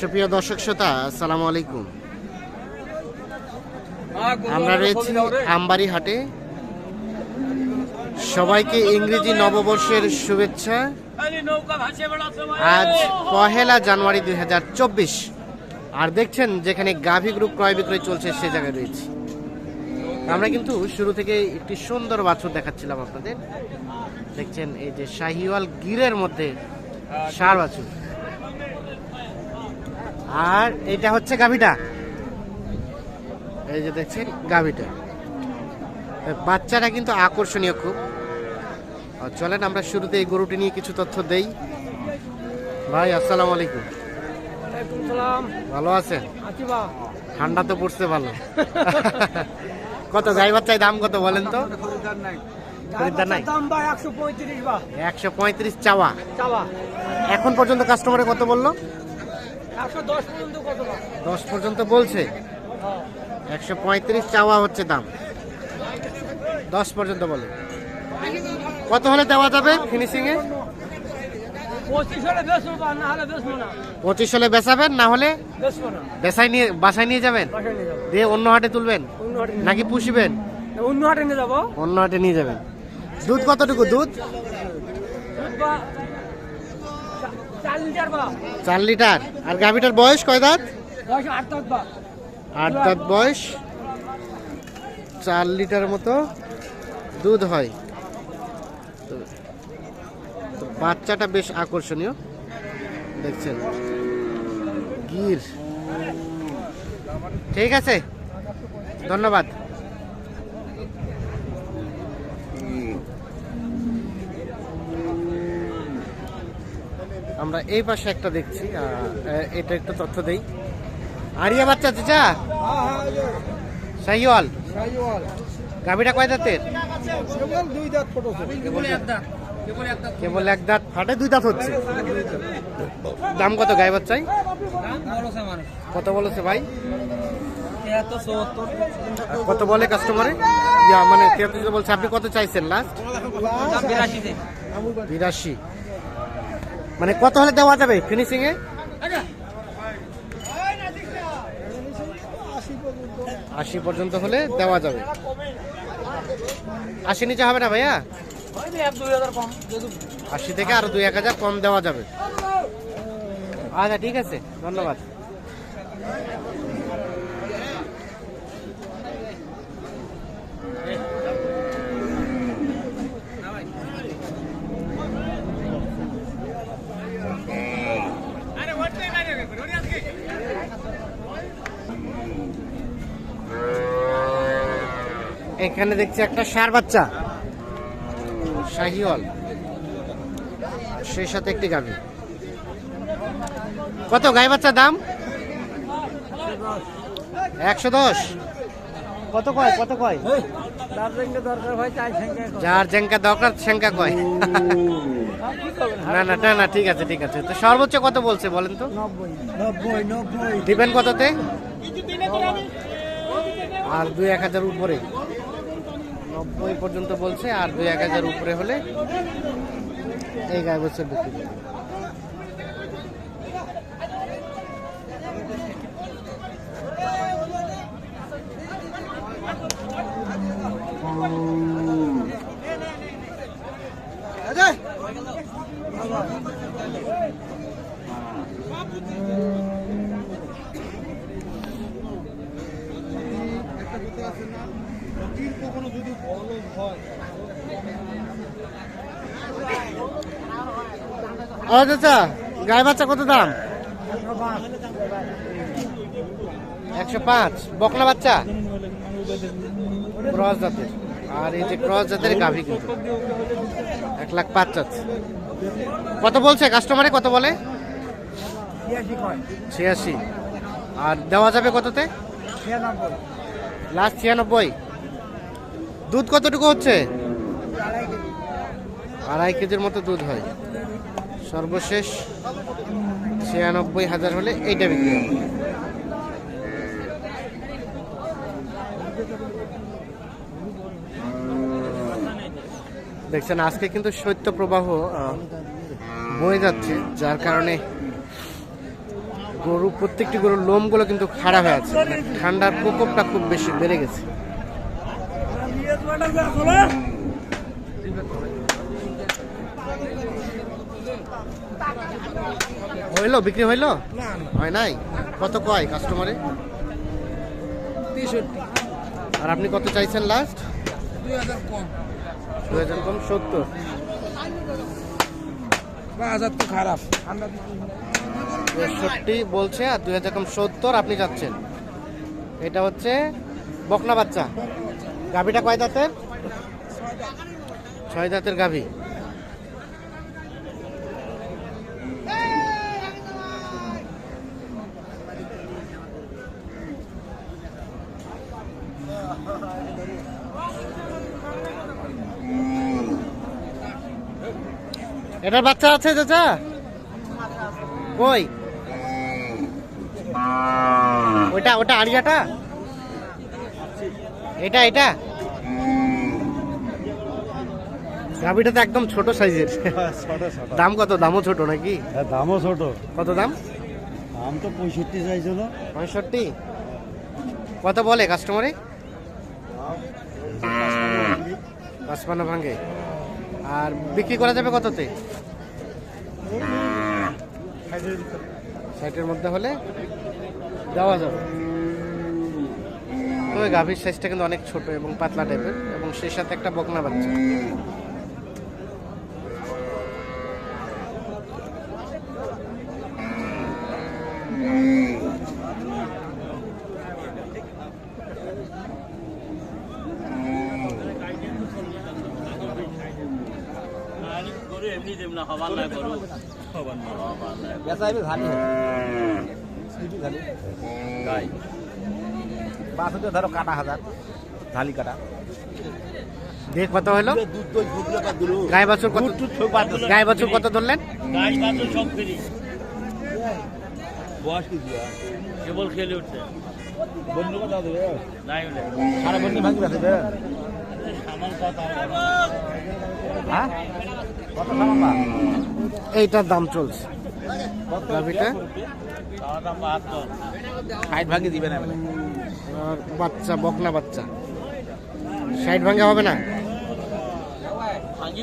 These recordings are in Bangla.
সুপ্রিয় দর্শক শ্রোতা আসসালামু আলাইকুম। আমরা রয়েছি আমবাড়ি হাটে সবাইকে ইংরেজি নববর্ষের শুভেচ্ছা। আজ পহেলা জানুয়ারি দু হাজার চব্বিশ। আর দেখছেন যেখানে গাভী গ্রুপ ক্রয় বিক্রয় চলছে সে জায়গায় রয়েছে। আমরা কিন্তু শুরু থেকে একটি সুন্দর বাছুর দেখাচ্ছিলাম আপনাদের। দেখছেন এই যে শাহিওয়াল গিরের মধ্যে সার বাছুর। আর এটা হচ্ছে গাভিটা। এই যে দেখছেন গাভিটা। বাচ্চাটা কিন্তু আকর্ষণীয় খুব। চলেন আমরা শুরুতে এই গরুটি নিয়ে কিছু তথ্য দেই। ভাই আসসালামু আলাইকুম। ভালো আছেন? ঠান্ডা তো পড়ছে ভালো। কত গাই বাচ্চায় দাম কত বলেন তো? একশো পঁয়ত্রিশ চাওয়া। চাওয়া। এখন পর্যন্ত কাস্টমারে কত বলল? দশ পর্যন্ত বলছে? একশো পঁয়ত্রিশ চাওয়া হচ্ছে দাম। দশ পর্যন্ত বলে। কত হলে দেওয়া যাবে ফিনিশিং এ পঁচিশ হলে বেচাবেন না হলে বেসায় নিয়ে বাসায় নিয়ে যাবেন দিয়ে অন্য হাটে তুলবেন? নাকি পুষিবেন। অন্য হাটে নিয়ে যাব। অন্য হাটে নিয়ে যাবেন। দুধ কতটুকু? দুধ? চার লিটার আর গাভিটার বয়স কয় দাঁত? আট দাঁত বয়স। চার লিটার মতো দুধ হয়। বাচ্চাটা বেশ আকর্ষণীয়। দেখছেন? গির। ঠিক আছে। ধন্যবাদ। আমরা এই পাশে একটা দেখছি এটা একটু তথ্য দেই। আরিয়া বাচ্চা চাচা? শাহিওয়াল? গাভিটা কয় দাঁতের? দুই দাঁত ছোট কেবল এক দাঁত ফাটে দুই দাঁত হচ্ছে। দাম কত গায়ে বাচ্চাই কত বলেছে ভাই? কত বলে কাস্টমারে ইয়া মানে বলছে। আপনি কত চাইছেন লাস্ট বিরাশি। মানে কত হলে দেওয়া যাবে? ফিনিশিং এ? আশি পর্যন্ত হলে দেওয়া যাবে। আশি নিচে হবে না ভাইয়া? আশি থেকে আরও দুই এক হাজার কম দেওয়া যাবে। আচ্ছা ঠিক আছে। ধন্যবাদ। এখানে দেখছি একটা সার বাচ্চা। শাহিওয়াল। সেই সাথে একটি গাভী। কত গাই বাচ্চার দাম? একশো দশ। কত কয়? কত কয়? দরকার হয় চাই সংখ্যা যার জেঙ্কা দরকার সেঙ্কা কয়। না না না না ঠিক আছে ঠিক আছে। তো সর্বোচ্চ কত বলছে বলেন তো? নব্বই। নব্বই নব্বই। দিবেন কততে? আর দুই এক হাজার উপরে। নব্বই পর্যন্ত বলছে আর দুই এক হাজার উপরে হলে এই গায়ে বছর বিক্রি করবে। ও চাচা গায়ে বাচ্চা কত দাম? একশো পাঁচ। বকলা বাচ্চা? ক্রস জাতের। আর এই যে ক্রস জাতের গাভী কিন্তু। এক লাখ পাঁচ চাচ্ছে। কত বলছে? কাস্টমারে কত বলে? ছিয়াশি ছিয়াশি। আর দেওয়া যাবে কততে? ছিয়ানব্বই। লাস্ট ছিয়ানব্বই। দুধ কতটুকু হচ্ছে? আড়াই কেজির মতো দুধ হয়। সর্বশেষ ছিয়ানব্বই হাজার হলে এইটা বিক্রি হবে। দেখছেন, আজকে কিন্তু শৈত্য প্রবাহ বয়ে যাচ্ছে, যার কারণে গরু প্রত্যেকটি গরুর লোমগুলো কিন্তু খারাপ হয়ে আছে। মানে ঠান্ডার প্রকোপটা খুব বেশি বেড়ে গেছে। হইল? বিক্রি হইল? হয় নাই? কত কয় কাস্টমারে আর আপনি কত চাইছেন লাস্ট দুই হাজার কম। দু হাজার কম সত্তর। খারাপ। তেষট্টি বলছে আর দুই হাজার সত্তর, আপনি যাচ্ছেন। এটা হচ্ছে বকনা বাচ্চা। গাভিটা কয় দাঁতের। ছয় দাঁতের গাভি। এটার বাচ্চা আছে চাচা? কই? ওইটা ওটা আড়িয়াটা এটা এটা? গাভিটা তো একদম ছোট সাইজের। দাম কত? দামও ছোট নাকি? হ্যাঁ দামও ছোট। কত দাম? দাম তো পঁয়ষট্টি চাইছিল পঁয়ষট্টি? কত বলে কাস্টমারে পাঁচপান্ন ভাঙ্গে আর বিক্রি করা যাবে কততে? ষাটের মধ্যে হলে যাওয়া যাবে। তবে গাভীর সাইজটা কিন্তু অনেক ছোট এবং পাতলা টাইপের এবং সেই সাথে একটা বকনা বাচ্চা। বেচাইবে ধানি? গাই বাস ধরো কাটা হাজার ধালি কাটা। দেখ কত হলো? গায়ে বছর কত সব। গায়ে বছর কত ধরলেন? বয়স কি কেবল খেলে উঠছে। বন্ধু কথা দেবে নাই হলে। সারা বন্ধু ভাঙি হ্যাঁ? কত সামান বা এইটার দাম চলছে। গাভিটা ষাট ভাঙি দিবে না বাচ্চা বকনা বাচ্চা। ষাট ভাঙ্গে হবে না? ভাঙি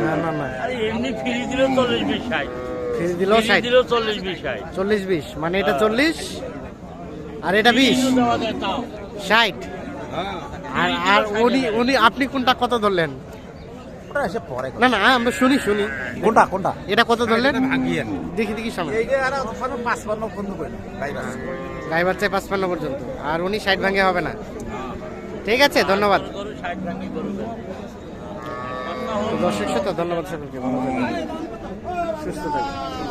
না না। না এমনি ফ্রি দিলেও চল্লিশ বিশ ষাট ফিরে দিল ষাট দিলেও চল্লিশ বিশ ষাট চল্লিশ বিশ মানে এটা চল্লিশ? আর এটা বিশ? ষাট আর আর উনি উনি আপনি কোনটা কত ধরলেন? ওটা এসে পরে না না আমরা শুনি শুনি। কোনটা কোনটা? এটা কত ধরলেন? ভাঙিয়ে দেখি দেখি সামনে। এই যে আর গাই পর্যন্ত। আর উনি ষাট ভাঙ্গে হবে না। ঠিক আছে ধন্যবাদ। দর্শক সাথে ধন্যবাদ সকলকে। ভালো থাকবেন। সুস্থ থাকবেন।